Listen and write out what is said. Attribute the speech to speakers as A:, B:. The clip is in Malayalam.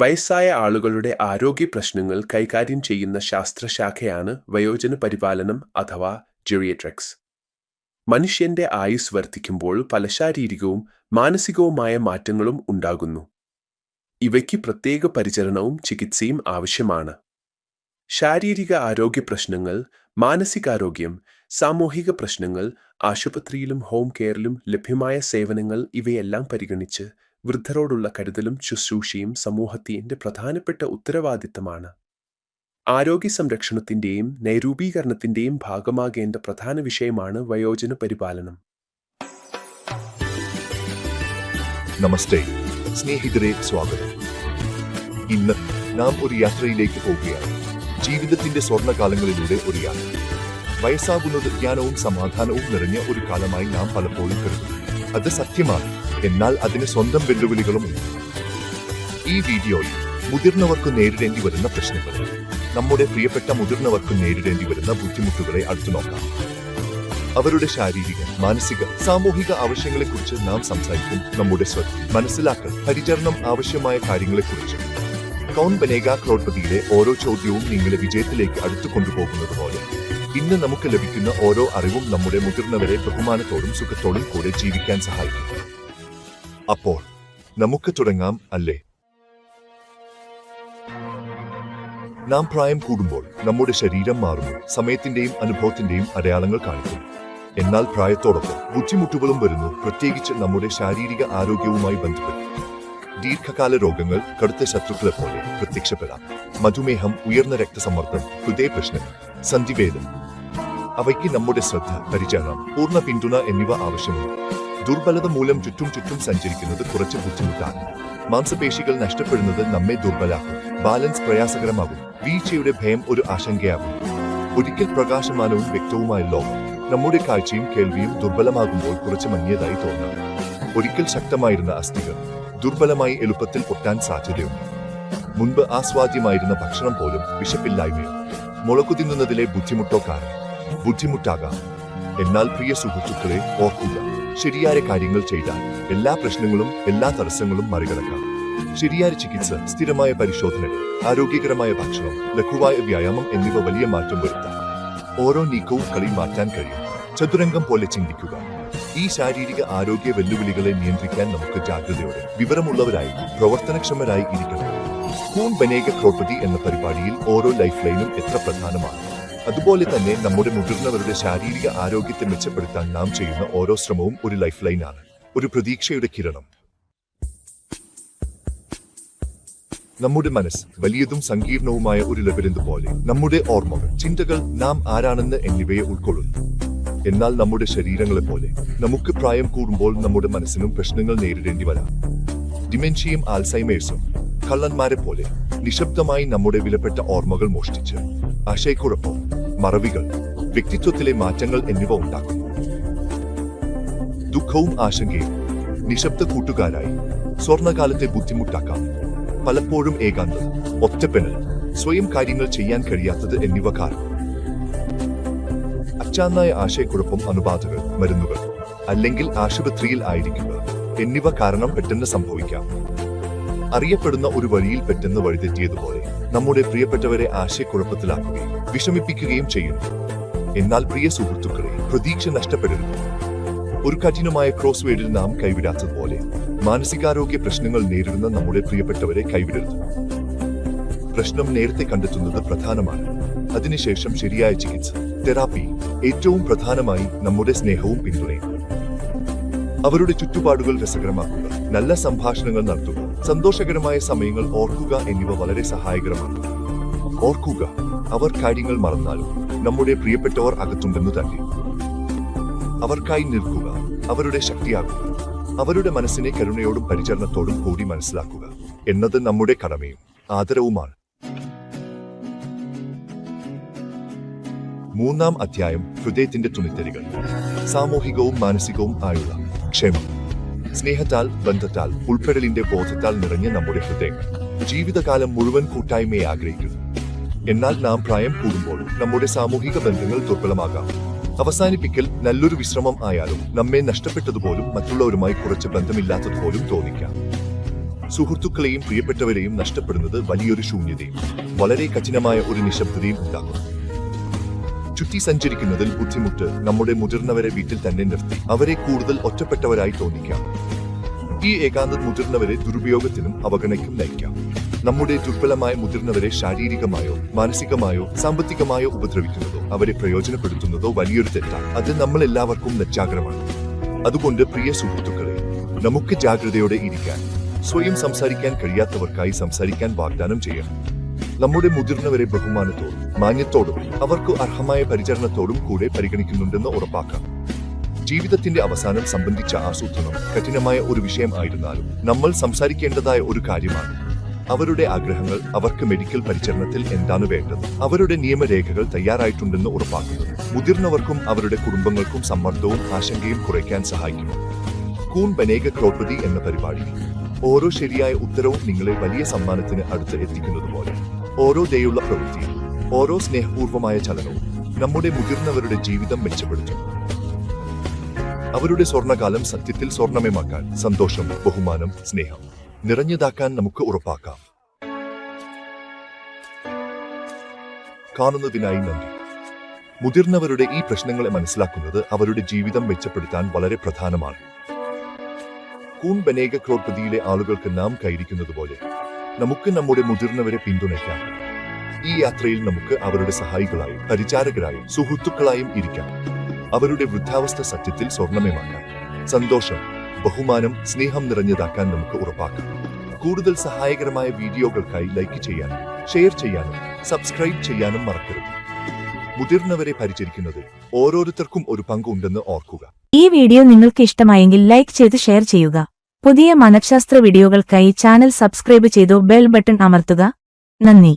A: വയസ്സായ ആളുകളുടെ ആരോഗ്യ പ്രശ്നങ്ങൾ കൈകാര്യം ചെയ്യുന്ന ശാസ്ത്രശാഖയാണ് വയോജന പരിപാലനം അഥവാ ജെറിയട്രിക്സ് മനുഷ്യന്റെ ആയുസ് വർദ്ധിക്കുമ്പോൾ പല ശാരീരികവും മാനസികവുമായ മാറ്റങ്ങളും ഉണ്ടാകുന്നു. ഇവയ്ക്ക് പ്രത്യേക പരിചരണവും ചികിത്സയും ആവശ്യമാണ്. ശാരീരിക ആരോഗ്യ പ്രശ്നങ്ങൾ മാനസികാരോഗ്യം സാമൂഹിക പ്രശ്നങ്ങൾ ആശുപത്രിയിലും ഹോം കെയറിലും ലഭ്യമായ സേവനങ്ങൾ ഇവയെല്ലാം പരിഗണിച്ച് വൃദ്ധരോടുള്ള കരുതലും ശുശ്രൂഷയും സമൂഹത്തിന്റെ പ്രധാനപ്പെട്ട ഉത്തരവാദിത്തമാണ്. ആരോഗ്യ സംരക്ഷണത്തിന്റെയും നൈരൂപീകരണത്തിന്റെയും ഭാഗമാകേണ്ട പ്രധാന വിഷയമാണ് വയോജന പരിപാലനം.
B: നമസ്തേ. സ്നേഹിതരെ സ്വാഗതം. ഇന്ന് നാം ഒരു യാത്രയിലേക്ക് പോവുകയാണ്. ജീവിതത്തിന്റെ സ്വർണകാലങ്ങളിലൂടെ ഒരു യാത്ര. വയസ്സാകുന്നത് ജ്ഞാനവും സമാധാനവും നിറഞ്ഞ ഒരു കാലമായി നാം പലപ്പോഴും കരുതുന്നു. അത് സത്യമാണ്. എന്നാൽ അതിന് സ്വന്തം വെല്ലുവിളികളും ഈ വീഡിയോയിൽ മുതിർന്നവർക്ക് നേരിടേണ്ടി വരുന്ന പ്രശ്നങ്ങൾ. നമ്മുടെ പ്രിയപ്പെട്ട മുതിർന്നവർക്ക് നേരിടേണ്ടി വരുന്ന ബുദ്ധിമുട്ടുകളെ അടുത്തു നോക്കാം. അവരുടെ ശാരീരിക മാനസിക സാമൂഹിക ആവശ്യങ്ങളെക്കുറിച്ച് നാം സംസാരിക്കും നമ്മുടെ ശ്രദ്ധ. മനസ്സിലാക്കൽ പരിചരണം ആവശ്യമായ കാര്യങ്ങളെക്കുറിച്ച്. കൗൺ ബനേഗ ക്രോഡ്പതിയിലെ ഓരോ ചോദ്യവും നിങ്ങളെ വിജയത്തിലേക്ക് അടുത്തു കൊണ്ടുപോകുന്നത് പോലെ. ഇന്ന് നമുക്ക് ലഭിക്കുന്ന ഓരോ അറിവും നമ്മുടെ മുതിർന്നവരെ ബഹുമാനത്തോടും സുഖത്തോടും കൂടെ ജീവിക്കാൻ സഹായിക്കും. അപ്പോൾ നമുക്ക് തുടങ്ങാം അല്ലേ? നാം പ്രായം കൂടുമ്പോൾ നമ്മുടെ ശരീരം മാറുന്നു. സമയത്തിന്റെയും അനുഭവത്തിന്റെയും അടയാളങ്ങൾ കാണിക്കുന്നു. എന്നാൽ പ്രായത്തോടൊപ്പം ബുദ്ധിമുട്ടുകളും വരുന്നു. പ്രത്യേകിച്ച് നമ്മുടെ ശാരീരിക ആരോഗ്യവുമായി ബന്ധപ്പെട്ട്. ദീർഘകാല രോഗങ്ങൾ കടുത്ത ശത്രുക്കളെ പോലെ പ്രത്യക്ഷപ്പെടാം. മധുമേഹം ഉയർന്ന രക്തസമ്മർദ്ദം ഹൃദയ പ്രശ്നങ്ങൾ സന്ധിവേദം അവയ്ക്ക് നമ്മുടെ ശ്രദ്ധ പരിചരണം പൂർണ പിന്തുണ എന്നിവ ആവശ്യമുണ്ട് ദുർബലത മൂലം ചുറ്റും ചുറ്റും സഞ്ചരിക്കുന്നത് കുറച്ച് ബുദ്ധിമുട്ടാണ്. മാംസപേശികൾ നഷ്ടപ്പെടുന്നത് നമ്മെ ദുർബലാക്കും. ബാലൻസ് പ്രയാസകരമാകും. വീഴ്ചയുടെ ഭയം ഒരു ആശങ്കയാകും. ഒരിക്കൽ പ്രകാശമാനവും വ്യക്തവുമായ ലോകം. നമ്മുടെ കാഴ്ചയും കേൾവിയും ദുർബലമാകുമ്പോൾ കുറച്ച് മങ്ങിയതായി തോന്നാം. ഒരിക്കൽ ശക്തമായിരുന്ന അസ്ഥികൾ ദുർബലമായി എളുപ്പത്തിൽ പൊട്ടാൻ സാധ്യതയുണ്ട്. മുൻപ് ആസ്വാദ്യമായിരുന്ന ഭക്ഷണം പോലും വിശപ്പില്ലായ്മയോ മുളകു തിന്നുന്നതിലെ ബുദ്ധിമുട്ടോ കാരണം ബുദ്ധിമുട്ടാകാം. എന്നാൽ പ്രിയ സുഹൃത്തുക്കളെ ഓർക്കുക ശരിയായ കാര്യങ്ങൾ ചെയ്താൽ എല്ലാ പ്രശ്നങ്ങളും എല്ലാ തടസ്സങ്ങളും മറികടക്കാം. ശരിയായ ചികിത്സ സ്ഥിരമായ പരിശോധനകൾ ആരോഗ്യകരമായ ഭക്ഷണം ലഘുവായ വ്യായാമം എന്നിവ വലിയ മാറ്റം വരുത്താം. ഓരോ നീക്കവും കളി മാറ്റാൻ കഴിയും. ചതുരംഗം പോലെ ചിന്തിക്കുക. ഈ ശാരീരിക ആരോഗ്യ വെല്ലുവിളികളെ നിയന്ത്രിക്കാൻ നമുക്ക് ജാഗ്രതയോടെ വിവരമുള്ളവരായി പ്രവർത്തനക്ഷമരായി ഇരിക്കണം. കൂൺ ബനേക ക്രോപ്പതി എന്ന പരിപാടിയിൽ ഓരോ ലൈഫ് ലൈനും എത്ര പ്രധാനമാണ്? അതുപോലെ തന്നെ നമ്മുടെ മുതിർന്നവരുടെ ശാരീരിക ആരോഗ്യത്തെ മെച്ചപ്പെടുത്താൻ നാം ചെയ്യുന്ന ഓരോ ശ്രമവും ഒരു ലൈഫ് ലൈനാണ് ഒരു പ്രതീക്ഷയുടെ കിരണം. നമ്മുടെ മനസ്സ് വലിയതും സങ്കീർണവുമായ ഒരു ലബിരന്ത് പോലെ നമ്മുടെ ഓർമ്മകൾ ചിന്തകൾ നാം ആരാണെന്ന് എന്നിവയെ ഉൾക്കൊള്ളുന്നു. എന്നാൽ നമ്മുടെ ശരീരങ്ങളെ പോലെ നമുക്ക് പ്രായം കൂടുമ്പോൾ നമ്മുടെ മനസ്സിനും പ്രശ്നങ്ങൾ നേരിടേണ്ടി വരാം. ഡിമെൻഷ്യയും ആൽസൈമേഴ്സും കള്ളന്മാരെ പോലെ നിശബ്ദമായി നമ്മുടെ വിലപ്പെട്ട ഓർമ്മകൾ മോഷ്ടിച്ച് ആശയക്കുഴപ്പം മറവികൾ വ്യക്തിത്വത്തിലെ മാറ്റങ്ങൾ എന്നിവ ഉണ്ടാക്കും. ദുഃഖവും ആശങ്കയും നിശബ്ദ കൂട്ടുകാരായി സ്വർണകാലത്തെ ബുദ്ധിമുട്ടാക്കാം. പലപ്പോഴും ഏകാന്തത ഒറ്റപ്പെടൽ സ്വയം കാര്യങ്ങൾ ചെയ്യാൻ കഴിയാത്തത് എന്നിവ കാരണം. അച്ചാന്നായ ആശയക്കുഴപ്പം അണുബാധകൾ മരുന്നുകൾ അല്ലെങ്കിൽ ആശുപത്രിയിൽ ആയിരിക്കുക എന്നിവ കാരണം പെട്ടെന്ന് സംഭവിക്കാം. അറിയപ്പെടുന്ന ഒരു വഴിയിൽ പെട്ടെന്ന് വഴിതെറ്റിയതുപോലെ നമ്മുടെ പ്രിയപ്പെട്ടവരെ ആശയക്കുഴപ്പത്തിലാക്കുകയും വിഷമിപ്പിക്കുകയും ചെയ്യുന്നു. എന്നാൽ പ്രിയ സുഹൃത്തുക്കളെ പ്രതീക്ഷ നഷ്ടപ്പെടരുത്. ഒരു കഠിനമായ ക്രോസ് വേഡിൽ നാം കൈവിടാത്തതുപോലെ മാനസികാരോഗ്യ പ്രശ്നങ്ങൾ നേരിടുന്ന നമ്മുടെ പ്രിയപ്പെട്ടവരെ കൈവിടരുത്. പ്രശ്നം നേരത്തെ കണ്ടെത്തുന്നത് പ്രധാനമാണ്. അതിനുശേഷം ശരിയായ ചികിത്സ തെറാപ്പി ഏറ്റവും പ്രധാനമായി നമ്മുടെ സ്നേഹവും പിന്തുണയും. അവരുടെ ചുറ്റുപാടുകൾ രസകരമാക്കുക നല്ല സംഭാഷണങ്ങൾ നടത്തുക സന്തോഷകരമായ സമയങ്ങൾ ഓർക്കുക എന്നിവ വളരെ സഹായകരമാണ്. ഓർക്കുക അവർ കാര്യങ്ങൾ മറന്നാലും നമ്മുടെ പ്രിയപ്പെട്ടവർ അകത്തുണ്ടെന്ന് തന്നെ. അവർക്കായി നിൽക്കുക അവരുടെ ശക്തിയാകുക അവരുടെ മനസ്സിനെ കരുണയോടും പരിചരണത്തോടും കൂടി മനസ്സിലാക്കുക എന്നത് നമ്മുടെ കടമയും ആദരവുമാണ്. മൂന്നാം അധ്യായം ഹൃദയത്തിന്റെ തുണിത്തരികൾ. സാമൂഹികവും മാനസികവും ആയുള്ള ക്ഷേമം. സ്നേഹത്താൽ ബന്ധത്താൽ ഉൾപ്പെടലിന്റെ ബോധത്താൽ നിറഞ്ഞ നമ്മുടെ ഹൃദയങ്ങൾ ജീവിതകാലം മുഴുവൻ കൂട്ടായ്മയെ ആഗ്രഹിക്കുന്നു. എന്നാൽ നാം പ്രായം കൂടുമ്പോൾ നമ്മുടെ സാമൂഹിക ബന്ധങ്ങൾ ദുർബലമാകാം. അവസാനിപ്പിക്കൽ നല്ലൊരു വിശ്രമം ആയാലും നമ്മെ നഷ്ടപ്പെട്ടതുപോലും മറ്റുള്ളവരുമായി കുറച്ച് ബന്ധമില്ലാത്തതുപോലും തോന്നിക്കാം. സുഹൃത്തുക്കളെയും പ്രിയപ്പെട്ടവരെയും നഷ്ടപ്പെടുന്നത് വലിയൊരു ശൂന്യതയും വളരെ കഠിനമായ ഒരു നിശബ്ദതയും ഉണ്ടാകും ചുറ്റി സഞ്ചരിക്കുന്നതിൽ ബുദ്ധിമുട്ട് നമ്മുടെ മുതിർന്നവരെ വീട്ടിൽ തന്നെ നിർത്തി. അവരെ കൂടുതൽ ഒറ്റപ്പെട്ടവരായി തോന്നിക്കാം. ഈ ഏകാന്തത മുതിർന്നവരെ ദുരുപയോഗത്തിനും അവഗണയ്ക്കും നയിക്കാം. നമ്മുടെ ദുർബലമായ മുതിർന്നവരെ ശാരീരികമായോ മാനസികമായോ സാമ്പത്തികമായോ ഉപദ്രവിക്കുന്നതോ അവരെ പ്രയോജനപ്പെടുത്തുന്നതോ വലിയൊരു തെറ്റാണ്. അത് നമ്മൾ എല്ലാവർക്കും ലജ്ജാകരമാണ് അതുകൊണ്ട് പ്രിയ സുഹൃത്തുക്കളെ നമുക്ക് ജാഗ്രതയോടെ ഇരിക്കാൻ സ്വയം സംസാരിക്കാൻ കഴിയാത്തവർക്കായി സംസാരിക്കാൻ വാഗ്ദാനം ചെയ്യണം. നമ്മുടെ മുതിർന്നവരെ ബഹുമാനത്തോടും മാന്യത്തോടും അവർക്ക് അർഹമായ പരിചരണത്തോടും കൂടെ പരിഗണിക്കുന്നുണ്ടെന്ന് ഉറപ്പാക്കാം. ജീവിതത്തിന്റെ അവസാനം സംബന്ധിച്ച ആസൂത്രണം കഠിനമായ ഒരു വിഷയം ആയിരുന്നാലും നമ്മൾ സംസാരിക്കേണ്ടതായ ഒരു കാര്യമാണ്. അവരുടെ ആഗ്രഹങ്ങൾ അവർക്ക് മെഡിക്കൽ പരിചരണത്തിൽ എന്താണ് വേണ്ടത്? അവരുടെ നിയമരേഖകൾ തയ്യാറായിട്ടുണ്ടെന്ന് ഉറപ്പാക്കുന്നത് മുതിർന്നവർക്കും അവരുടെ കുടുംബങ്ങൾക്കും സമ്മർദ്ദവും ആശങ്കയും കുറയ്ക്കാൻ സഹായിക്കുന്നു. കൂൺ ബനേക ക്രോപ്പതി എന്ന പരിപാടി. ഓരോ ശരിയായ ഉത്തരവും നിങ്ങളെ വലിയ സമ്മാനത്തിന് അടുത്ത് എത്തിക്കുന്നത് പോലെ ഓരോ ദയുള്ള പ്രവൃത്തിയും ഓരോ സ്നേഹപൂർവമായ ചലനവും നമ്മുടെ മുതിർന്നവരുടെ ജീവിതം മെച്ചപ്പെടുത്തും. അവരുടെ സ്വർണകാലം സത്യത്തിൽ സ്വർണമയമാക്കാൻ സന്തോഷം ബഹുമാനം സ്നേഹം നിറഞ്ഞതാക്കാൻ നമുക്ക് ഉറപ്പാക്കാം. കാണുന്നതിനായി നന്ദി. മുതിർന്നവരുടെ ഈ പ്രശ്നങ്ങളെ മനസ്സിലാക്കുന്നത് അവരുടെ ജീവിതം മെച്ചപ്പെടുത്താൻ വളരെ പ്രധാനമാണ്. കൂൺ ബനേക ക്രോഡ്പതിയിലെ ആളുകൾക്ക് നാം കൈരിക്കുന്നത് പോലെ നമുക്ക് നമ്മുടെ മുതിർന്നവരെ പിന്തുണയ്ക്കാം. ഈ യാത്രയിൽ നമുക്ക് അവരുടെ സഹായികളായും പരിചാരകരായും സുഹൃത്തുക്കളായും ഇരിക്കാം. അവരുടെ വൃദ്ധാവസ്ഥ സത്യത്തിൽ സ്വർണമയമാക്കാം. സന്തോഷം ബഹുമാനം സ്നേഹം നിറഞ്ഞതാക്കാൻ നമുക്ക് ഉറപ്പാക്കാം. കൂടുതൽ സഹായകരമായ വീഡിയോകൾക്കായി ലൈക്ക് ചെയ്യാനും ഷെയർ ചെയ്യാനും സബ്സ്ക്രൈബ് ചെയ്യാനും മറക്കരുത്. മുതിർന്നവരെ പരിചരിക്കുന്നതിൽ ഓരോരുത്തർക്കും ഒരു പങ്കുണ്ടെന്ന് ഓർക്കുക.
C: ഈ വീഡിയോ നിങ്ങൾക്ക് ഇഷ്ടമായെങ്കിൽ ലൈക്ക് ചെയ്ത് ഷെയർ ചെയ്യുക. പുതിയ മനഃശാസ്ത്ര വീഡിയോകൾക്കായി ചാനൽ സബ്സ്ക്രൈബ് ചെയ്തു ബെൽ ബട്ടൺ അമർത്തുക. നന്ദി.